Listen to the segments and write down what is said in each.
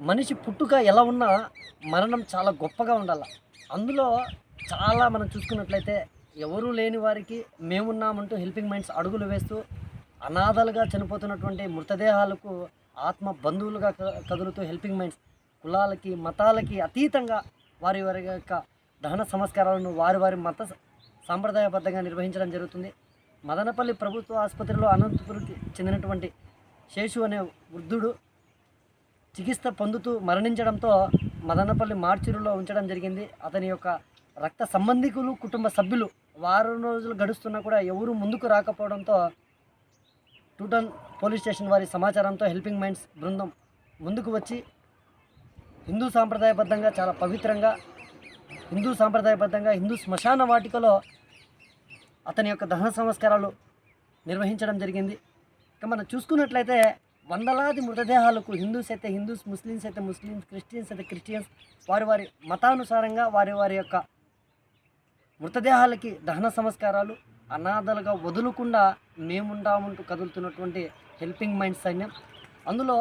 మనిషి పుట్టుక ఎలా ఉన్నా మరణం చాలా గొప్పగా ఉండాలి. అందులో చాలా మనం చూసుకున్నట్లయితే ఎవరూ లేని వారికి మేమున్నామంటూ హెల్పింగ్ మైండ్స్ అడుగులు వేస్తూ అనాథలుగా చనిపోతున్నటువంటి మృతదేహాలకు ఆత్మ బంధువులుగా క- కదులుతూ హెల్పింగ్ మైండ్స్ కులాలకి మతాలకి అతీతంగా వారి వారి యొక్క దహన సంస్కారాలను వారి వారి మత సాంప్రదాయబద్ధంగా నిర్వహించడం జరుగుతుంది. మదనపల్లి ప్రభుత్వ ఆసుపత్రిలో అనంతపురికి చెందినటువంటి శేషు అనే వృద్ధుడు చికిత్స పొందుతూ మరణించడంతో మదనపల్లి మార్చిరులో ఉంచడం జరిగింది. అతని యొక్క రక్త సంబంధికులు కుటుంబ సభ్యులు వారం రోజులు గడుస్తున్నా కూడా ఎవరు ముందుకు రాకపోవడంతో టూటన్ పోలీస్ స్టేషన్ వారి సమాచారంతో హెల్పింగ్ మైండ్స్ బృందం ముందుకు వచ్చి హిందూ సాంప్రదాయబద్ధంగా చాలా పవిత్రంగా హిందూ సాంప్రదాయబద్ధంగా హిందూ శ్మశాన వాటికలో అతని యొక్క దహన సంస్కారాలు నిర్వహించడం జరిగింది. ఇక మనం చూసుకున్నట్లయితే వందలాది మృతదేహాలకు హిందూస్ అయితే హిందూస్ ముస్లిమ్స్ అయితే ముస్లిమ్స్ క్రిస్టియన్స్ అయితే క్రిస్టియన్స్ వారి వారి మతానుసారంగా వారి వారి యొక్క మృతదేహాలకి దహన సంస్కారాలు అనాథలుగా వదులుకుండా మేముండామంటూ కదులుతున్నటువంటి హెల్పింగ్ మైండ్ సైన్యం. అందులో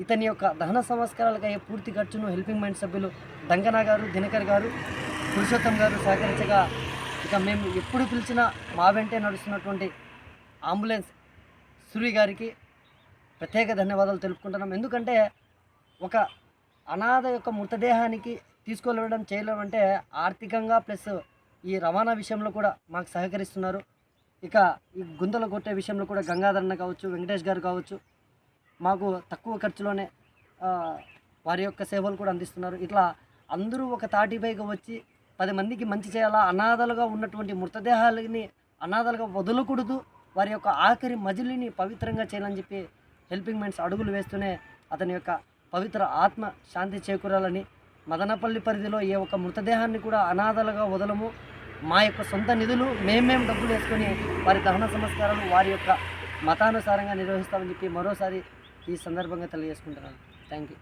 ఇతని యొక్క దహన సంస్కారాలకు అయ్యే పూర్తి ఖర్చును హెల్పింగ్ మైండ్ సభ్యులు దంగన గారు దినకర్ గారు పురుషోత్తం గారు సహకరించగా ఇక మేము ఎప్పుడు పిలిచినా మా వెంటే నడుస్తున్నటువంటి అంబులెన్స్ సూరి గారికి ప్రత్యేక ధన్యవాదాలు తెలుపుకుంటున్నాం. ఎందుకంటే ఒక అనాథ యొక్క మృతదేహానికి తీసుకెళ్ళడం చేయడం అంటే ఆర్థికంగా ప్లస్ ఈ రవాణా విషయంలో కూడా మాకు సహకరిస్తున్నారు. ఇక ఈ గుంతలు కొట్టే విషయంలో కూడా గంగాధరణ కావచ్చు వెంకటేష్ గారు కావచ్చు మాకు తక్కువ ఖర్చులోనే వారి యొక్క సేవలు కూడా అందిస్తున్నారు. ఇట్లా అందరూ ఒక తాటిపైకి వచ్చి పది మందికి మంచి చేయాలా? అనాథలుగా ఉన్నటువంటి మృతదేహాలని అనాథలుగా వదలకూడదు. వారి యొక్క ఆఖరి మజిలిని పవిత్రంగా చేయాలని చెప్పి హెల్పింగ్ మైండ్స్ అడుగులు వేస్తూనే అతని యొక్క పవిత్ర ఆత్మ శాంతి చేకూరాలని మదనపల్లి పరిధిలో ఏ ఒక్క మృతదేహాన్ని కూడా అనాథలుగా వదలము. మా యొక్క సొంత నిధులు మేమేం డబ్బులు వేసుకొని వారి దహన సంస్కారాలు వారి యొక్క మతానుసారంగా నిర్వహిస్తామని చెప్పి మరోసారి ఈ సందర్భంగా తెలియజేసుకుంటున్నాను. Thank you